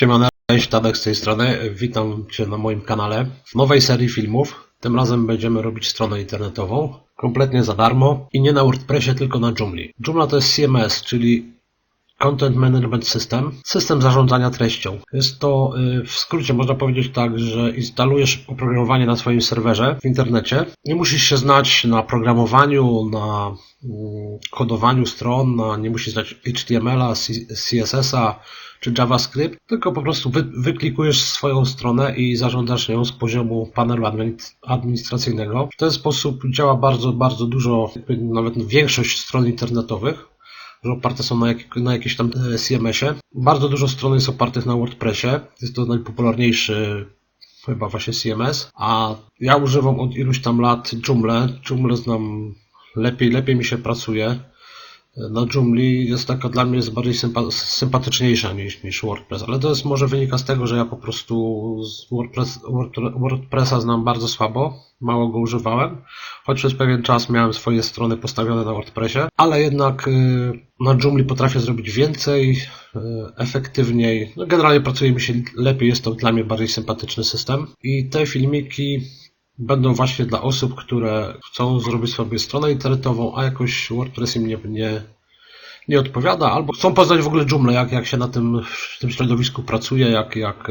Siemane, cześć, Tadek z tej strony. Witam Cię na moim kanale. W nowej serii filmów. Tym razem będziemy robić stronę internetową. Kompletnie za darmo i nie na WordPressie, tylko na Joomla. Joomla to jest CMS, czyli Content Management System, system zarządzania treścią. Jest to y, w skrócie można powiedzieć tak, że instalujesz oprogramowanie na swoim serwerze w internecie. Nie musisz się znać na programowaniu, na mm, kodowaniu stron, na, nie musisz znać HTML-a, CSS-a czy JavaScript, tylko po prostu wy, wyklikujesz swoją stronę i zarządzasz nią z poziomu panelu admin- administracyjnego. W ten sposób działa bardzo, bardzo dużo, nawet większość stron internetowych że oparte są na, jak, na jakimś tam e, CMS-ie. Bardzo dużo stron jest opartych na WordPressie. Jest to najpopularniejszy chyba właśnie CMS. A ja używam od iluś tam lat Joomla. Joomla znam lepiej, lepiej mi się pracuje. Na Joomla jest taka dla mnie jest bardziej sympa- sympatyczniejsza niż, niż WordPress, ale to jest może wynika z tego, że ja po prostu WordPress, Word, WordPressa znam bardzo słabo, mało go używałem, choć przez pewien czas miałem swoje strony postawione na WordPressie, ale jednak y, na Joomla potrafię zrobić więcej, y, efektywniej, no generalnie pracuje mi się lepiej, jest to dla mnie bardziej sympatyczny system. I te filmiki będą właśnie dla osób, które chcą zrobić sobie stronę internetową, a jakoś WordPress im nie, nie, nie odpowiada, albo chcą poznać w ogóle Joomla, jak, jak się na tym, w tym środowisku pracuje, jak, jak,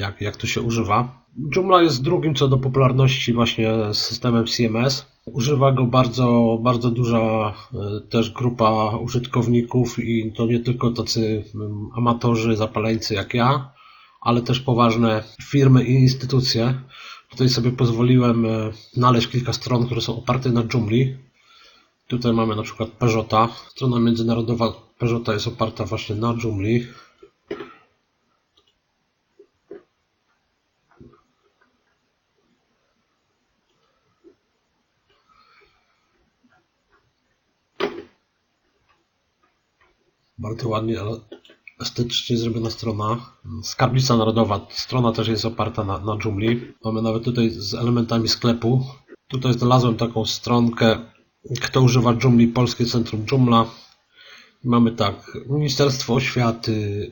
jak, jak to się używa. Joomla jest drugim co do popularności właśnie systemem CMS. Używa go bardzo, bardzo duża e, też grupa użytkowników i to nie tylko tacy mm, amatorzy, zapaleńcy jak ja, ale też poważne firmy i instytucje. Tutaj sobie pozwoliłem e, znaleźć kilka stron, które są oparte na Joomla. Tutaj mamy na przykład Peugeota. Strona międzynarodowa Peugeota jest oparta właśnie na Joomla. Bardzo ładnie, estetycznie zrobiona strona. Skarbnica Narodowa, strona też jest oparta na, na Joomla. Mamy nawet tutaj z elementami sklepu. Tutaj znalazłem taką stronkę, kto używa Joomla, Polskie Centrum Joomla. Mamy tak, Ministerstwo Oświaty,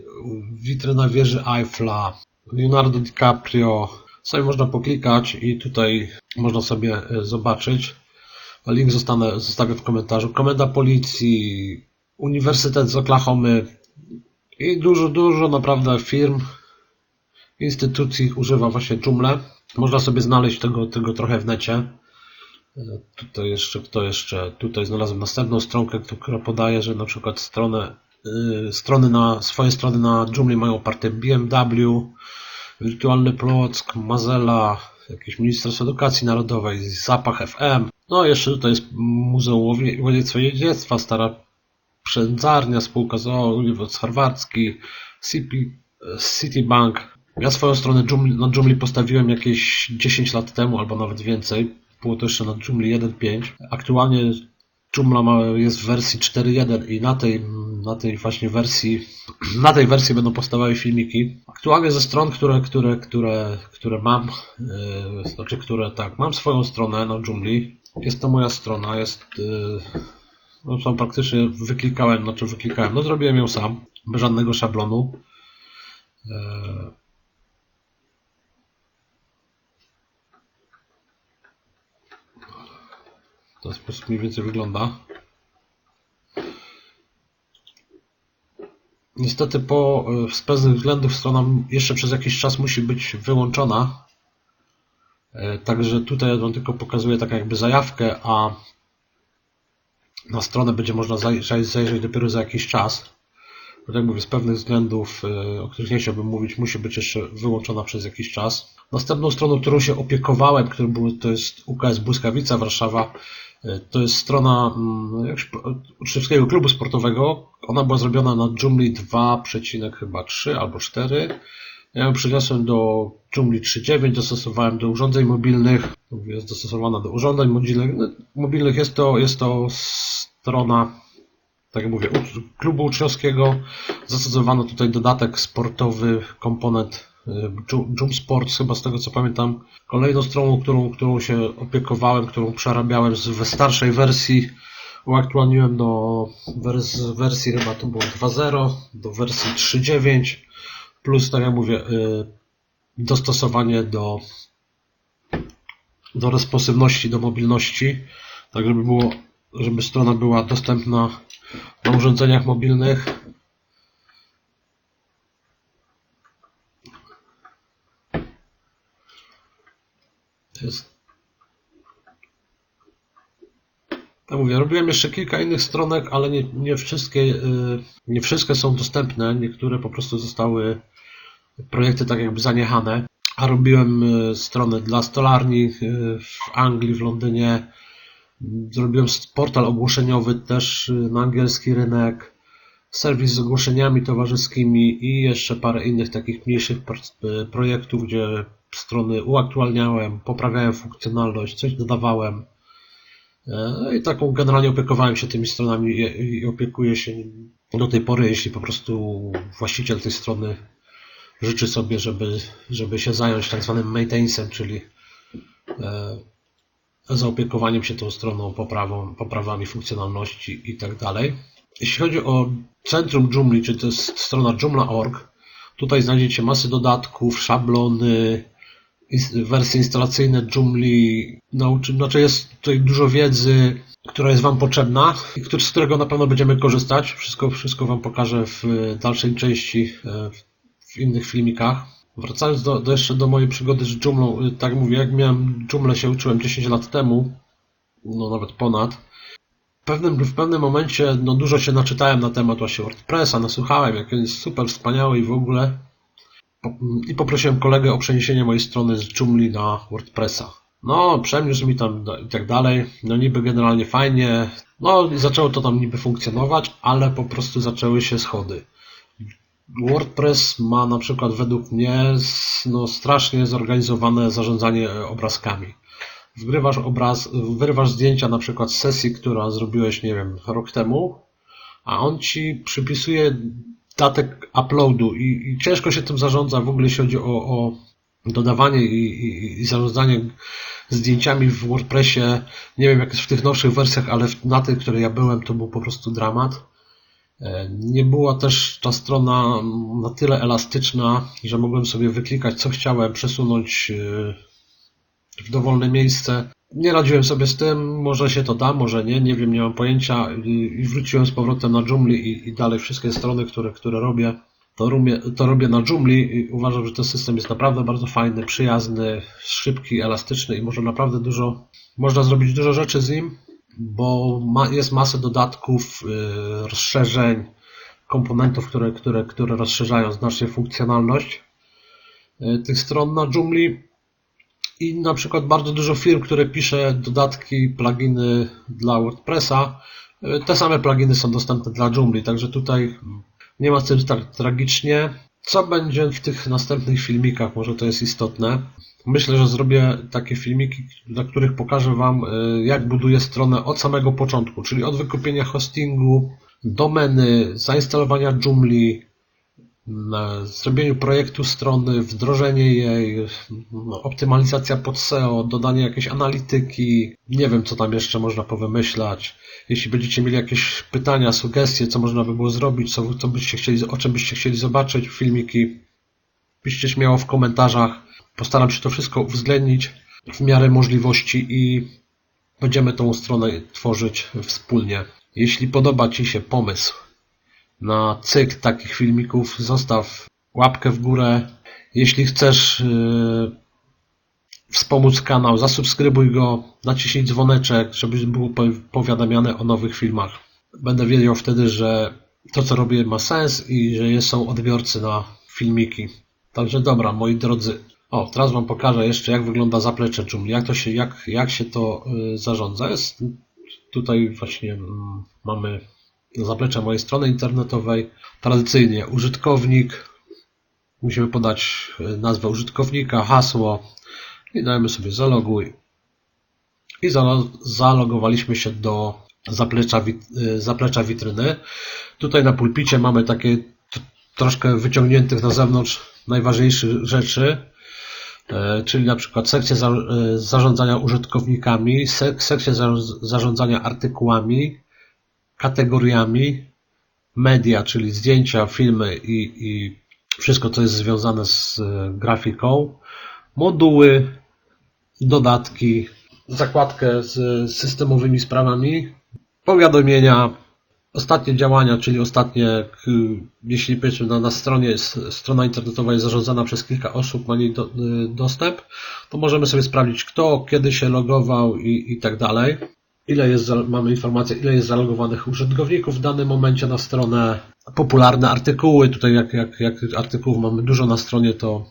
witryna wieży Eiffla, Leonardo DiCaprio. Sobie można poklikać i tutaj można sobie e, zobaczyć. Link zostanę, zostawię w komentarzu. Komenda Policji, Uniwersytet z Oklahomy, i dużo, dużo naprawdę firm, instytucji używa właśnie Joomla. Można sobie znaleźć tego, tego trochę w necie. E, Tutaj jeszcze, kto jeszcze, tutaj znalazłem następną stronkę, która podaje, że na przykład stronę, yy, strony na, swoje strony na Joomla mają oparte BMW, Wirtualny Plock, Mazela, jakieś Ministerstwo Edukacji Narodowej, Zapach FM. No jeszcze tutaj jest Muzeum Łowie- Łowiectwa i Dziedzictwa, Stara Przędzarnia, spółka ZOO, Uniwersytet Harwardzki, Citibank. Ja swoją stronę na Joomla postawiłem jakieś 10 lat temu, albo nawet więcej. Było to jeszcze na Joomla 1.5. Aktualnie Joomla ma, jest w wersji 4.1 i na tej, na tej właśnie wersji, na tej wersji będą powstawały filmiki. Aktualnie ze stron, które, które, które, które mam, yy, znaczy, które tak, mam swoją stronę na Joomla. Jest to moja strona, jest, yy, no tam praktycznie wyklikałem, znaczy wyklikałem, no zrobiłem ją sam, bez żadnego szablonu. W ten sposób mniej więcej wygląda. Niestety po, e, z pewnych względów strona jeszcze przez jakiś czas musi być wyłączona. E, Także tutaj Wam tylko pokazuję tak jakby zajawkę, a na stronę będzie można zaj- zajrzeć dopiero za jakiś czas. Tak jak mówię, z pewnych względów, e, o których nie chciałbym mówić, musi być jeszcze wyłączona przez jakiś czas. Następną stroną, którą się opiekowałem, którą był, to jest UKS Błyskawica Warszawa. E, To jest strona mm, uczniowskiego klubu sportowego. Ona była zrobiona na Joomla 2,3 albo 4. Ja ją przyniosłem do Joomla 3.9, dostosowałem do urządzeń mobilnych. Jest dostosowana do urządzeń. No, mobilnych jest to, jest to strona, tak jak mówię, klubu uczniowskiego. Zastosowano tutaj dodatek sportowy, komponent y, Ju- Joom Sports, chyba z tego co pamiętam. Kolejną stroną, którą, którą się opiekowałem, którą przerabiałem z starszej wersji, uaktualniłem do wers- wersji chyba to było 2.0, do wersji 3.9. plus, tak jak mówię, y, dostosowanie do, do responsywności, do mobilności, tak żeby było, żeby strona była dostępna na urządzeniach mobilnych. Jest Tak mówię, robiłem jeszcze kilka innych stronek, ale nie, nie, wszystkie, y, nie wszystkie są dostępne. Niektóre po prostu zostały projekty tak jakby zaniechane. A robiłem y, strony dla stolarni y, w Anglii, w Londynie. Zrobiłem portal ogłoszeniowy też na angielski rynek, serwis z ogłoszeniami towarzyskimi i jeszcze parę innych takich mniejszych projektów, gdzie strony uaktualniałem, poprawiałem funkcjonalność, coś dodawałem. No i taką generalnie opiekowałem się tymi stronami i opiekuję się do tej pory, jeśli po prostu właściciel tej strony życzy sobie, żeby, żeby się zająć tak zwanym maintenancem, czyli e, zaopiekowaniem się tą stroną, poprawą, poprawami funkcjonalności i tak. Jeśli chodzi o centrum Joomla, czyli to jest strona joomla.org, tutaj znajdziecie masę dodatków, szablony, wersje instalacyjne Joomla, nauczy, znaczy jest tutaj dużo wiedzy, która jest Wam potrzebna i z którego na pewno będziemy korzystać. Wszystko, wszystko Wam pokażę w dalszej części, e, w innych filmikach. Wracając do, do jeszcze do mojej przygody z Joomlą, e, tak mówię, jak miałem Joomla się uczyłem 10 lat temu, no nawet ponad, w pewnym, w pewnym momencie no, dużo się naczytałem na temat właśnie WordPressa, nasłuchałem, jak jest super wspaniały i w ogóle i poprosiłem kolegę o przeniesienie mojej strony z Joomla na WordPressa. No, przeniósł mi tam i tak dalej. No niby generalnie fajnie. No zaczęło to tam niby funkcjonować, ale po prostu zaczęły się schody. WordPress ma na przykład według mnie no, strasznie zorganizowane zarządzanie obrazkami. Wgrywasz obraz, wyrywasz zdjęcia na przykład z sesji, która zrobiłeś, nie wiem, rok temu, a on ci przypisuje datek uploadu i, i, ciężko się tym zarządza w ogóle jeśli chodzi o, o dodawanie i, i, i, zarządzanie zdjęciami w WordPressie. Nie wiem jak jest w tych nowszych wersjach, ale na tych, które ja byłem, to był po prostu dramat. E, nie była też ta strona na tyle elastyczna, że mogłem sobie wyklikać co chciałem, przesunąć e, w dowolne miejsce. Nie radziłem sobie z tym, może się to da, może nie, nie wiem, nie mam pojęcia i wróciłem z powrotem na Joomla i, i dalej wszystkie strony, które, które robię, to robię, to robię na Joomla i uważam, że ten system jest naprawdę bardzo fajny, przyjazny, szybki, elastyczny i może naprawdę dużo, można zrobić dużo rzeczy z nim, bo ma, jest masę dodatków, yy, rozszerzeń, komponentów, które, które, które rozszerzają znacznie funkcjonalność yy, tych stron na Joomla i na przykład bardzo dużo firm, które pisze dodatki, pluginy dla WordPressa, y, te same pluginy są dostępne dla Joomla, także tutaj nie ma z tym tak tragicznie. Co będzie w tych następnych filmikach, może to jest istotne. Myślę, że zrobię takie filmiki, na których pokażę Wam, y, jak buduję stronę od samego początku, czyli od wykupienia hostingu, domeny, zainstalowania Joomla, zrobieniu projektu strony, wdrożenie jej, no, optymalizacja pod SEO, dodanie jakiejś analityki, nie wiem co tam jeszcze można powymyślać. Jeśli będziecie mieli jakieś pytania, sugestie, co można by było zrobić, co, co byście chcieli, o czym byście chcieli zobaczyć filmiki, piszcie śmiało w komentarzach. Postaram się to wszystko uwzględnić w miarę możliwości i będziemy tą stronę tworzyć wspólnie. Jeśli podoba Ci się pomysł, na cykl takich filmików, zostaw łapkę w górę. Jeśli chcesz yy, wspomóc kanał, zasubskrybuj go, naciśnij dzwoneczek, żebyś był powiadamiany o nowych filmach. Będę wiedział wtedy, że to co robię ma sens i że są odbiorcy na filmiki. Także dobra, moi drodzy. O, teraz Wam pokażę jeszcze jak wygląda zaplecze Joomla, jak to się, jak, jak się to yy, zarządza. Jest tutaj właśnie yy, mamy zaplecze mojej strony internetowej. Tradycyjnie użytkownik. Musimy podać e, nazwę użytkownika, hasło i dajemy sobie zaloguj. I zalogowaliśmy się do zaplecza, e, zaplecza witryny. Tutaj na pulpicie mamy takie troszkę wyciągniętych na zewnątrz najważniejszych rzeczy, czyli na przykład sekcję zarządzania użytkownikami, sekcję zarządzania artykułami, kategoriami media, czyli zdjęcia, filmy i, i wszystko co jest związane z e, grafiką, moduły, dodatki, zakładkę z systemowymi sprawami, powiadomienia, ostatnie działania, czyli ostatnie, jeśli powiedzmy na, na stronie strona internetowa jest zarządzana przez kilka osób, ma niej do, y, dostęp, to możemy sobie sprawdzić kto, kiedy się logował i, i tak dalej. Ile jest, mamy informację, ile jest zalogowanych użytkowników w danym momencie na stronę. Popularne artykuły, tutaj jak, jak, jak artykułów mamy dużo na stronie, to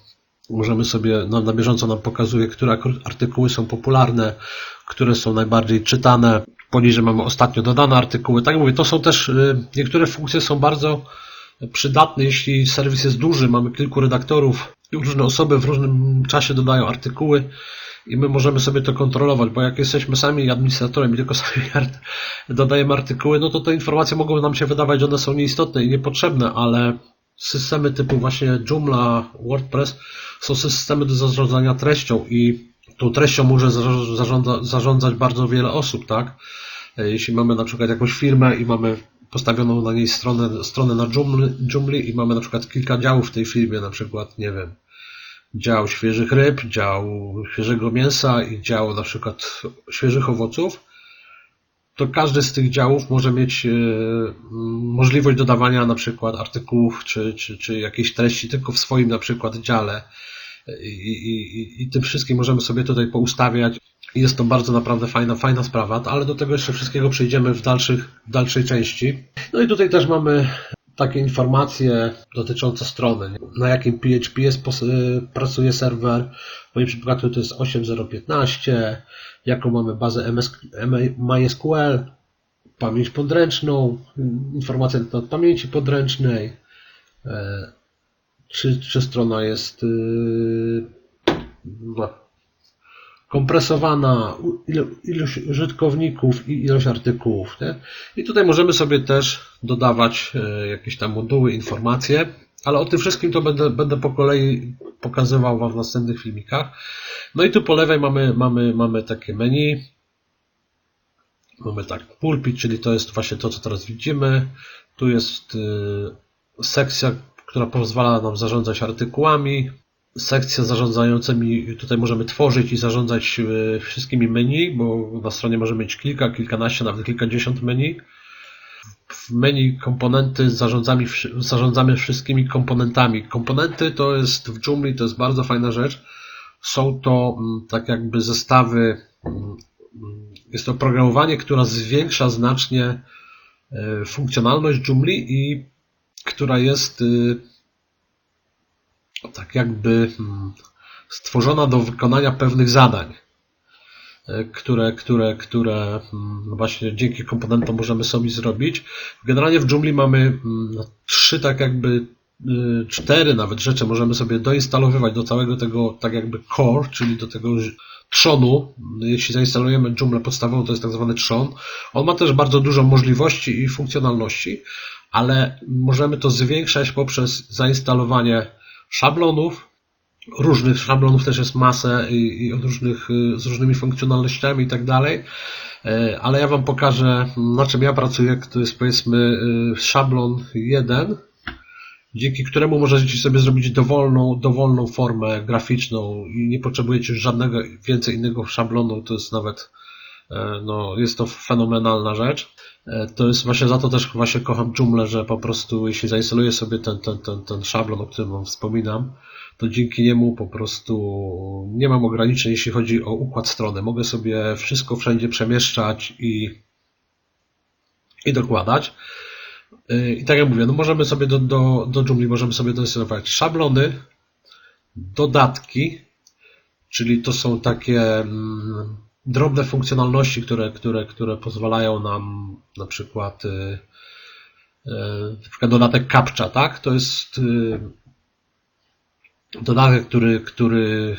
możemy sobie, no, na bieżąco nam pokazuje, które artykuły są popularne, które są najbardziej czytane. Poniżej mamy ostatnio dodane artykuły. Tak mówię, to są też, y, niektóre funkcje są bardzo przydatne, jeśli serwis jest duży, mamy kilku redaktorów i różne osoby w różnym czasie dodają artykuły i my możemy sobie to kontrolować, bo jak jesteśmy sami administratorem i tylko sami dodajemy artykuły, no to te informacje mogą nam się wydawać, że one są nieistotne i niepotrzebne, ale systemy typu właśnie Joomla, WordPress są systemy do zarządzania treścią i tą treścią może zarządza, zarządzać bardzo wiele osób, tak? E, jeśli mamy na przykład jakąś firmę i mamy postawioną na niej stronę, stronę na Joomla i mamy na przykład kilka działów w tej firmie, na przykład, nie wiem, dział świeżych ryb, dział świeżego mięsa i dział na przykład świeżych owoców, to każdy z tych działów może mieć e, możliwość dodawania na przykład artykułów czy, czy, czy jakiejś treści tylko w swoim na przykład dziale i, i, i tym wszystkim możemy sobie tutaj poustawiać. Jest to bardzo naprawdę fajna, fajna sprawa, ale do tego jeszcze wszystkiego przejdziemy w, dalszych, w dalszej części. No i tutaj też mamy takie informacje dotyczące strony, na jakim PHP jest, pracuje serwer. W moim przypadku to jest 8.0.15, jaką mamy bazę MS, MySQL, pamięć podręczną, informacje na temat pamięci podręcznej, e, czy, czy strona jest yy, kompresowana, ilość użytkowników i ilość artykułów. Nie? I tutaj możemy sobie też dodawać e, jakieś tam moduły, informacje, ale o tym wszystkim to będę, będę po kolei pokazywał Wam w następnych filmikach. No i tu po lewej mamy, mamy, mamy takie menu. Mamy tak pulpit, czyli to jest właśnie to, co teraz widzimy. Tu jest y, sekcja, która pozwala nam zarządzać artykułami. Sekcja zarządzającymi, tutaj możemy tworzyć i zarządzać e, wszystkimi menu, bo na stronie możemy mieć kilka, kilkanaście, nawet kilkadziesiąt menu. W menu komponenty zarządzamy, zarządzamy wszystkimi komponentami. Komponenty to jest w Joomla, to jest bardzo fajna rzecz. Są to mm, tak jakby zestawy, mm, jest to programowanie, które zwiększa znacznie e, funkcjonalność Joomla i która jest y, tak jakby hmm, stworzona do wykonania pewnych zadań, y, które, które, które hmm, no właśnie dzięki komponentom możemy sobie zrobić. Generalnie w Joomla mamy hmm, trzy tak jakby y, cztery nawet rzeczy możemy sobie doinstalowywać do całego tego tak jakby core, czyli do tego trzonu. Jeśli zainstalujemy Joomla podstawową, to jest tak zwany trzon. On ma też bardzo dużo możliwości i funkcjonalności, ale możemy to zwiększać poprzez zainstalowanie szablonów. Różnych szablonów też jest masę i, i różnych, z różnymi funkcjonalnościami i tak dalej. E, ale ja Wam pokażę, na czym ja pracuję. To jest powiedzmy e, szablon 1, dzięki któremu możecie sobie zrobić dowolną, dowolną formę graficzną i nie potrzebujecie żadnego więcej innego szablonu. To jest nawet, no, jest to fenomenalna rzecz. E, to jest właśnie za to też właśnie kocham Joomla, że po prostu jeśli zainstaluję sobie ten, ten, ten, ten szablon, o którym wam wspominam, to dzięki niemu po prostu nie mam ograniczeń, jeśli chodzi o układ strony. Mogę sobie wszystko wszędzie przemieszczać i, i dokładać. E, I tak jak mówię, no możemy sobie do, do, do Joomla możemy sobie doinstalować szablony, dodatki, czyli to są takie mm, drobne funkcjonalności, które, które, które pozwalają nam na przykład y, y, na przykład dodatek CAPTCHA, tak? To jest y, dodatek, który, który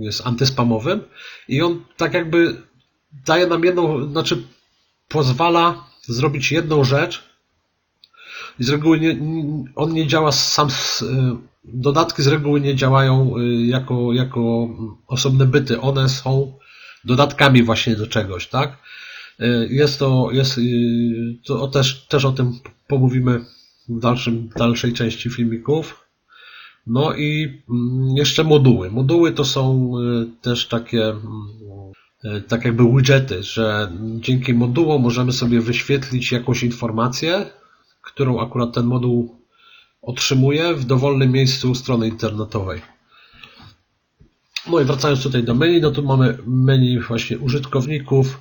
jest antyspamowym i on tak jakby daje nam jedną, znaczy pozwala zrobić jedną rzecz i z reguły nie, on nie działa sam z, dodatki z reguły nie działają y, jako, jako osobne byty. One są dodatkami właśnie do czegoś, tak? Y, jest to, jest, y, to też, też o tym pomówimy w dalszym, dalszej części filmików. No i mm, jeszcze moduły. Moduły to są też takie tak jakby widgety, że dzięki modułom możemy sobie wyświetlić jakąś informację, którą akurat ten moduł otrzymuje w dowolnym miejscu strony internetowej. No i wracając tutaj do menu, no tu mamy menu właśnie użytkowników,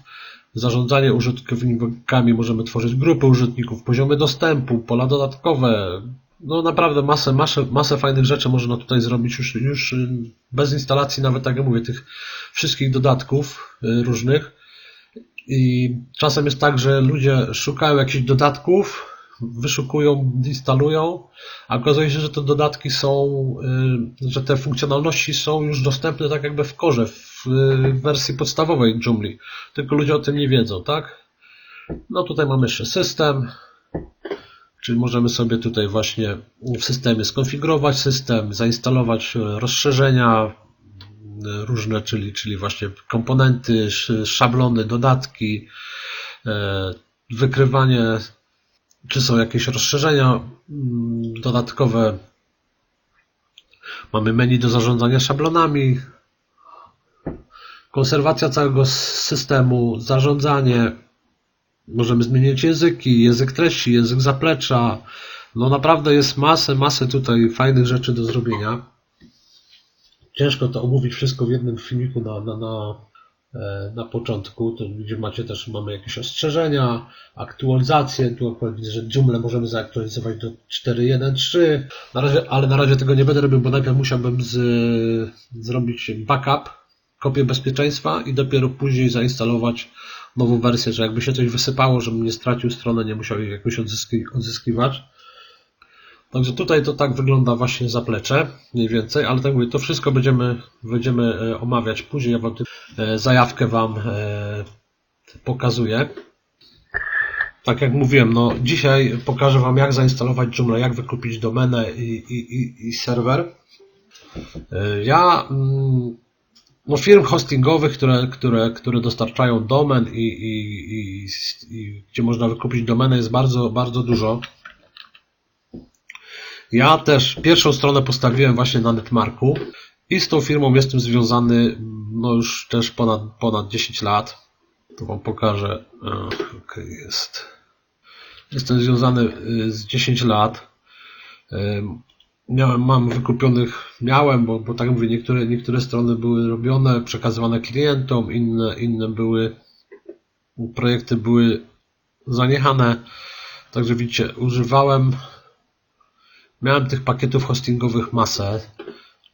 zarządzanie użytkownikami, możemy tworzyć grupy użytkowników, poziomy dostępu, pola dodatkowe, no naprawdę masę, masę, masę fajnych rzeczy można tutaj zrobić już, już bez instalacji, nawet tak jak mówię, tych wszystkich dodatków y, różnych. I czasem jest tak, że ludzie szukają jakichś dodatków, wyszukują, instalują, a okazuje się, że te dodatki są, y, że te funkcjonalności są już dostępne tak jakby w korze, w wersji podstawowej Joomla. Tylko ludzie o tym nie wiedzą, tak? No tutaj mamy jeszcze system, czyli możemy sobie tutaj właśnie w systemie skonfigurować system, zainstalować rozszerzenia różne, czyli, czyli właśnie komponenty, szablony, dodatki, wykrywanie czy są jakieś rozszerzenia mm, dodatkowe. Mamy menu do zarządzania szablonami, konserwacja całego systemu, zarządzanie. Możemy zmienić języki, język treści, język zaplecza. No naprawdę jest masę, masę tutaj fajnych rzeczy do zrobienia. Ciężko to omówić wszystko w jednym filmiku na, na, na na początku, to gdzie macie też, mamy jakieś ostrzeżenia, aktualizacje, tu akurat widzę, że Joomla możemy zaktualizować do 4.1.3, na razie, ale na razie tego nie będę robił, bo najpierw musiałbym z, zrobić backup, kopię bezpieczeństwa i dopiero później zainstalować nową wersję, że jakby się coś wysypało, żebym nie stracił stronę, nie musiał jej jakoś odzyski, odzyskiwać. Także tutaj to tak wygląda właśnie zaplecze, mniej więcej, ale tak mówię, to wszystko będziemy, będziemy e, omawiać później. Ja wam e, zajawkę Wam e, pokazuję. Tak jak mówiłem, no dzisiaj pokażę Wam jak zainstalować Joomla, jak wykupić domenę i, i, i serwer. Ja mm, no firm hostingowych, które, które, które dostarczają domen i, i, i, gdzie można wykupić domenę jest bardzo, bardzo dużo. Ja też pierwszą stronę postawiłem właśnie na Netmarku i z tą firmą jestem związany no już też ponad, ponad 10 lat. To Wam pokażę. Okay, jest. Jestem związany y, z 10 lat. Miałem, mam wykupionych, miałem, bo, bo tak mówię, niektóre, niektóre strony były robione, przekazywane klientom, inne, inne były, projekty były zaniechane. Także widzicie, używałem Miałem tych pakietów hostingowych masę.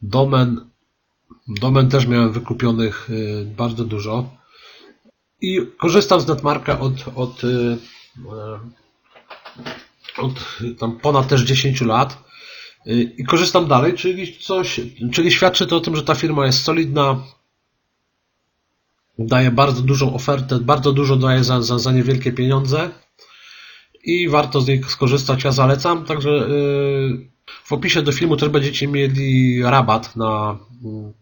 Domen, domen też miałem wykupionych y, bardzo dużo. I korzystam z Netmarka od, od, y, od tam ponad też 10 lat. Y, I korzystam dalej, czyli coś, czyli świadczy to o tym, że ta firma jest solidna, daje bardzo dużą ofertę, bardzo dużo daje za, za, za niewielkie pieniądze i warto z nich skorzystać. Ja zalecam, także yy, w opisie do filmu też będziecie mieli rabat na yy,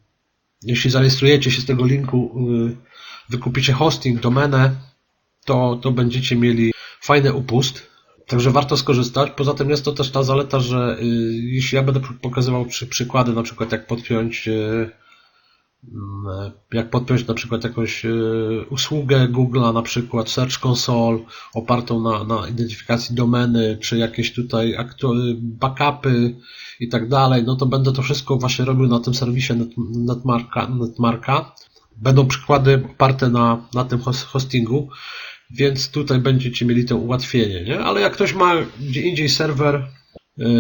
jeśli zarejestrujecie się z tego linku, yy, wykupicie hosting, domenę, to, to będziecie mieli fajny upust. Także warto skorzystać. Poza tym jest to też ta zaleta, że jeśli ja będę pokazywał przy, przykłady, na przykład jak podpiąć Mm, jak podpiąć na przykład jakąś e, usługę Google'a, na przykład Search Console opartą na, na identyfikacji domeny, czy jakieś tutaj backupy i tak dalej, no to będę to wszystko właśnie robił na tym serwisie Netmarka. Netmarka. Będą przykłady oparte na, na tym hostingu, więc tutaj będziecie mieli to ułatwienie, nie? Ale jak ktoś ma gdzie indziej serwer,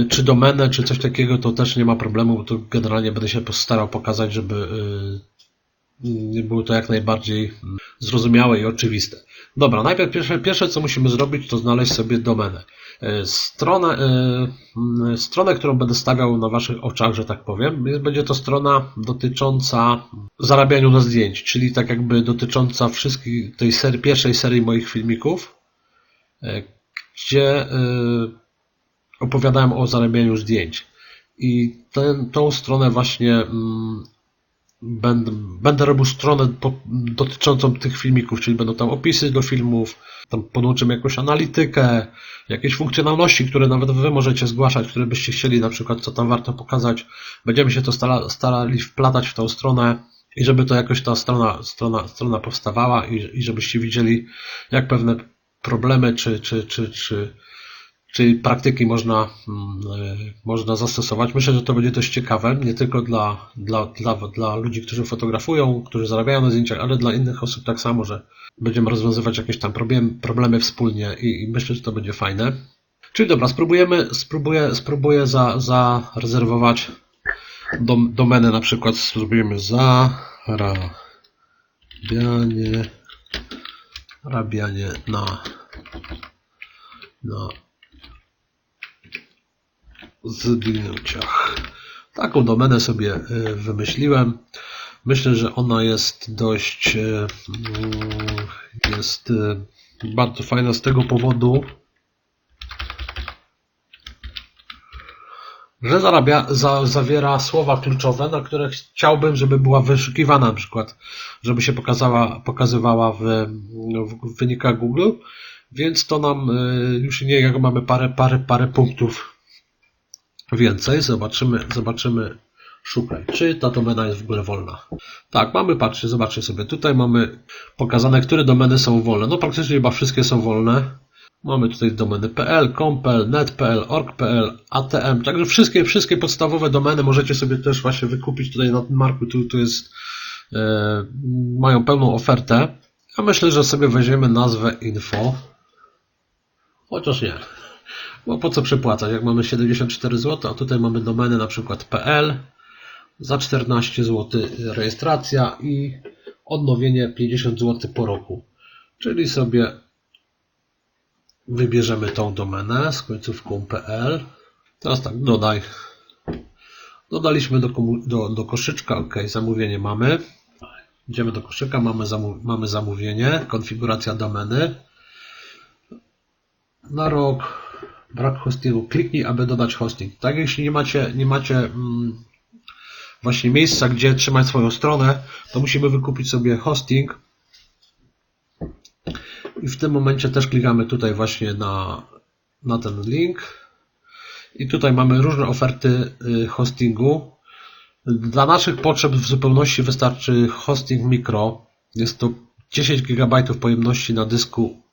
czy domenę, czy coś takiego, to też nie ma problemu, bo to generalnie będę się postarał pokazać, żeby e, było to jak najbardziej zrozumiałe i oczywiste. Dobra, najpierw pierwsze, pierwsze co musimy zrobić, to znaleźć sobie domenę. E, stronę, stronę, którą będę stawiał na Waszych oczach, że tak powiem, będzie to strona dotycząca zarabiania na zdjęć, czyli tak jakby dotycząca wszystkich tej serii, pierwszej serii moich filmików, gdzie opowiadałem o zarabianiu zdjęć. I ten, tą stronę właśnie mm, będę, będę robił stronę po, dotyczącą tych filmików, czyli będą tam opisy do filmów, tam podłączymy jakąś analitykę, jakieś funkcjonalności, które nawet Wy możecie zgłaszać, które byście chcieli, na przykład co tam warto pokazać. Będziemy się to stara, starali wplatać w tą stronę i żeby to jakoś ta strona, strona, strona powstawała i, i żebyście widzieli, jak pewne problemy czy, czy, czy, czy, czy praktyki można, mm, e, można zastosować. Myślę, że to będzie dość ciekawe, nie tylko dla, dla, dla, dla ludzi, którzy fotografują, którzy zarabiają na zdjęciach, ale dla innych osób tak samo, że będziemy rozwiązywać jakieś tam problem, problemy wspólnie i, i myślę, że to będzie fajne. Czyli dobra, spróbujemy, spróbuję, spróbuję za, zarezerwować dom, domenę, na przykład spróbujemy zarabianie, rabianie na, na zdjęciach. Taką domenę sobie e, wymyśliłem. Myślę, że ona jest dość e, mm, jest e, bardzo fajna z tego powodu, że zarabia, za, zawiera słowa kluczowe, na które chciałbym, żeby była wyszukiwana na przykład, żeby się pokazała, pokazywała w, w wynikach Google, więc to nam już nie, jak mamy parę, parę, parę punktów więcej. Zobaczymy, zobaczymy, szukaj, czy ta domena jest w ogóle wolna. Tak, mamy, patrzcie, zobaczcie sobie, tutaj mamy pokazane, które domeny są wolne. No praktycznie chyba wszystkie są wolne. Mamy tutaj domeny PL, COM.pl, NET.pl, org.pl, ATM, także wszystkie, wszystkie podstawowe domeny możecie sobie też właśnie wykupić tutaj na tym marku, tu, tu jest, e, mają pełną ofertę. Ja myślę, że sobie weźmiemy nazwę info, chociaż nie. Bo po co przepłacać, jak mamy 74 zł, a tutaj mamy domeny na przykład PL za 14 zł rejestracja i odnowienie 50 zł po roku. Czyli sobie wybierzemy tą domenę z końcówką PL. Teraz tak, dodaj. Dodaliśmy do, do, do koszyczka, ok, zamówienie mamy. Idziemy do koszyka, mamy, zamów mamy zamówienie, konfiguracja domeny. Na rok brak hostingu. Kliknij, aby dodać hosting. Tak, jeśli nie macie, nie macie mm, właśnie miejsca, gdzie trzymać swoją stronę, to musimy wykupić sobie hosting. I w tym momencie też klikamy tutaj właśnie na, na ten link. I tutaj mamy różne oferty y, hostingu. Dla naszych potrzeb w zupełności wystarczy hosting mikro. Jest to 10 GB pojemności na dysku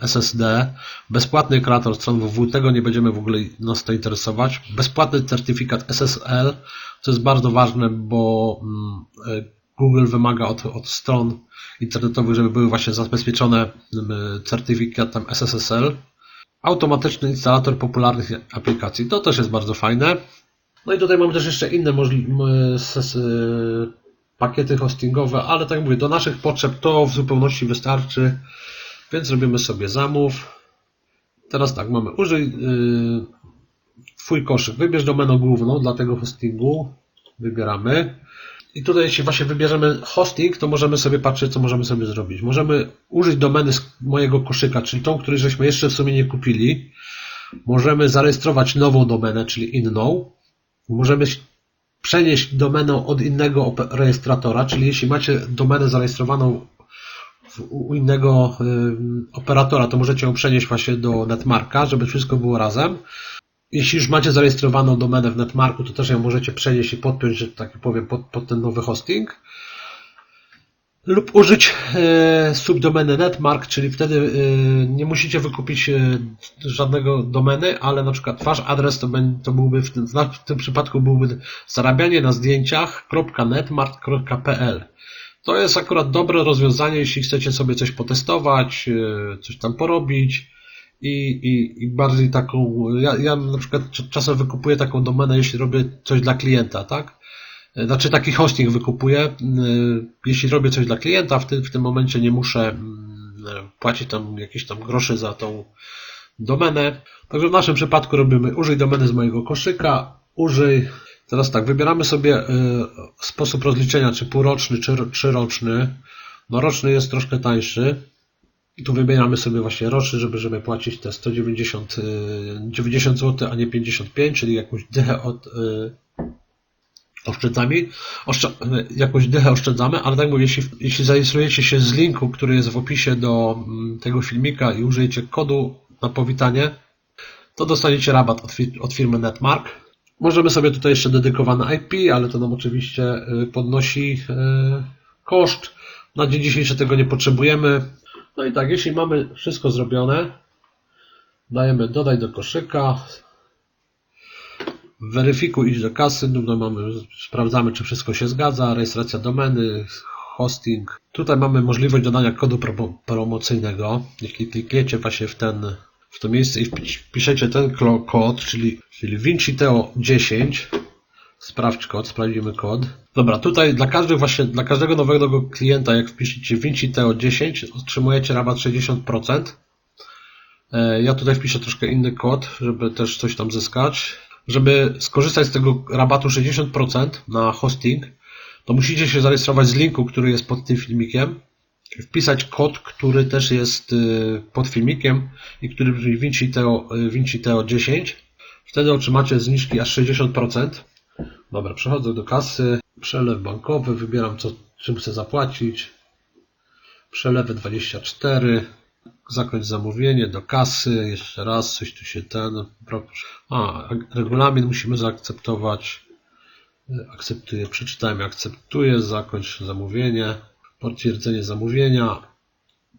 SSD, bezpłatny kreator stron www, tego nie będziemy w ogóle nas to interesować. Bezpłatny certyfikat SSL, co jest bardzo ważne, bo mm, e, Google wymaga od, od stron internetowych, żeby były właśnie zabezpieczone mm, certyfikatem SSL. Automatyczny instalator popularnych aplikacji, to też jest bardzo fajne. No i tutaj mamy też jeszcze inne pakiety hostingowe, ale tak jak mówię, do naszych potrzeb to w zupełności wystarczy. Więc robimy sobie zamów. Teraz tak, mamy użyj yy, Twój koszyk. Wybierz domenę główną dla tego hostingu. Wybieramy. I tutaj jeśli właśnie wybierzemy hosting, to możemy sobie patrzeć, co możemy sobie zrobić. Możemy użyć domeny z mojego koszyka, czyli tą, której żeśmy jeszcze w sumie nie kupili. Możemy zarejestrować nową domenę, czyli inną. Możemy przenieść domenę od innego rejestratora, czyli jeśli macie domenę zarejestrowaną u innego operatora, to możecie ją przenieść właśnie do Netmarka, żeby wszystko było razem. Jeśli już macie zarejestrowaną domenę w Netmarku, to też ją możecie przenieść i podpiąć, że tak powiem, pod, pod ten nowy hosting. Lub użyć e, subdomeny netmark, czyli wtedy e, nie musicie wykupić żadnego domeny, ale na przykład wasz adres to, będzie, to byłby w tym, w tym przypadku byłby zarabianie na zdjęciach.netmark.pl to jest akurat dobre rozwiązanie, jeśli chcecie sobie coś potestować, e, coś tam porobić i, i, i bardziej taką, ja, ja na przykład czasem wykupuję taką domenę, jeśli robię coś dla klienta, tak? E, znaczy taki hosting wykupuję, e, jeśli robię coś dla klienta, w tym, w tym momencie nie muszę mm, płacić tam jakieś tam groszy za tą domenę. Także w naszym przypadku robimy użyj domeny z mojego koszyka, użyj Teraz tak, wybieramy sobie y, sposób rozliczenia, czy półroczny, czy, czy roczny. No roczny jest troszkę tańszy. Tu wybieramy sobie właśnie roczny, żeby, żeby płacić te 190 90 zł, a nie 55, czyli jakąś dychę od, y, oszczędzami, oszczę jakąś dychę oszczędzamy, ale tak mówię, jeśli, jeśli zarejestrujecie się z linku, który jest w opisie do mm, tego filmika i użyjecie kodu na powitanie, to dostaniecie rabat od, od firmy Netmark. Możemy sobie tutaj jeszcze dedykowane IP, ale to nam oczywiście y, podnosi y, koszt. Na dzień dzisiejszy tego nie potrzebujemy. No i tak, jeśli mamy wszystko zrobione, dajemy dodaj do koszyka, weryfikuj idź do kasy, no mamy, sprawdzamy czy wszystko się zgadza, rejestracja domeny, hosting. Tutaj mamy możliwość dodania kodu promo promocyjnego. Jeśli klikniecie właśnie w ten w to miejsce i wpiszecie ten kod, czyli, czyli VinciTeo 10. Sprawdź kod, sprawdzimy kod. Dobra, tutaj dla każdego właśnie, dla każdego nowego klienta, jak wpiszecie VinciTeo 10, otrzymujecie rabat 60%. E, ja tutaj wpiszę troszkę inny kod, żeby też coś tam zyskać. Żeby skorzystać z tego rabatu 60% na hosting, to musicie się zarejestrować z linku, który jest pod tym filmikiem wpisać kod, który też jest y, pod filmikiem i który brzmi VinciTeo, y, VinciTeo 10. Wtedy otrzymacie zniżki aż 60%. Dobra, przechodzę do kasy, przelew bankowy, wybieram co, czym chcę zapłacić. Przelewy 24. Zakończ zamówienie do kasy. Jeszcze raz, coś tu się ten. A, regulamin musimy zaakceptować. Akceptuję, przeczytałem, akceptuję, zakończ zamówienie potwierdzenie zamówienia,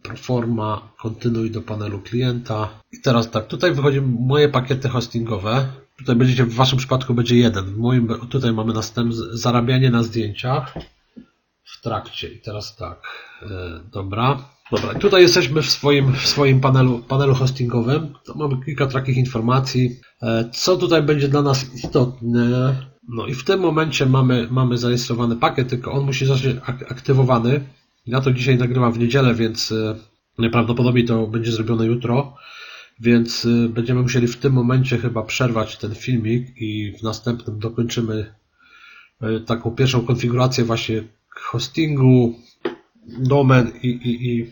proforma, kontynuuj do panelu klienta. I teraz tak, tutaj wychodzi moje pakiety hostingowe. Tutaj będziecie, w Waszym przypadku będzie jeden. W moim, tutaj mamy następne zarabianie na zdjęciach w trakcie. I teraz tak, yy, dobra. Dobra, tutaj jesteśmy w swoim, w swoim panelu, panelu hostingowym. To mamy kilka takich informacji. E, co tutaj będzie dla nas istotne? No i w tym momencie mamy, mamy zarejestrowany pakiet, tylko on musi zostać aktywowany. Ja to dzisiaj nagrywam w niedzielę, więc e, najprawdopodobniej to będzie zrobione jutro. Więc e, będziemy musieli w tym momencie chyba przerwać ten filmik i w następnym dokończymy e, taką pierwszą konfigurację właśnie hostingu, domen i, i, i,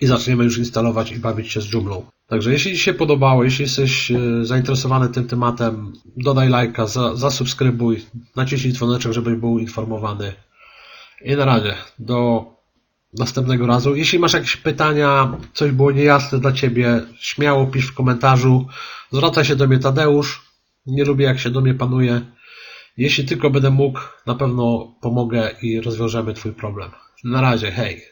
i zaczniemy już instalować i bawić się z Joomlą. Także jeśli Ci się podobało, jeśli jesteś zainteresowany tym tematem, dodaj lajka, zasubskrybuj, naciśnij dzwoneczek, żebyś był informowany. I na razie. Do następnego razu. Jeśli masz jakieś pytania, coś było niejasne dla Ciebie, śmiało pisz w komentarzu. Zwraca się do mnie Tadeusz. Nie lubię jak się do mnie panuje. Jeśli tylko będę mógł, na pewno pomogę i rozwiążemy Twój problem. Na razie, hej.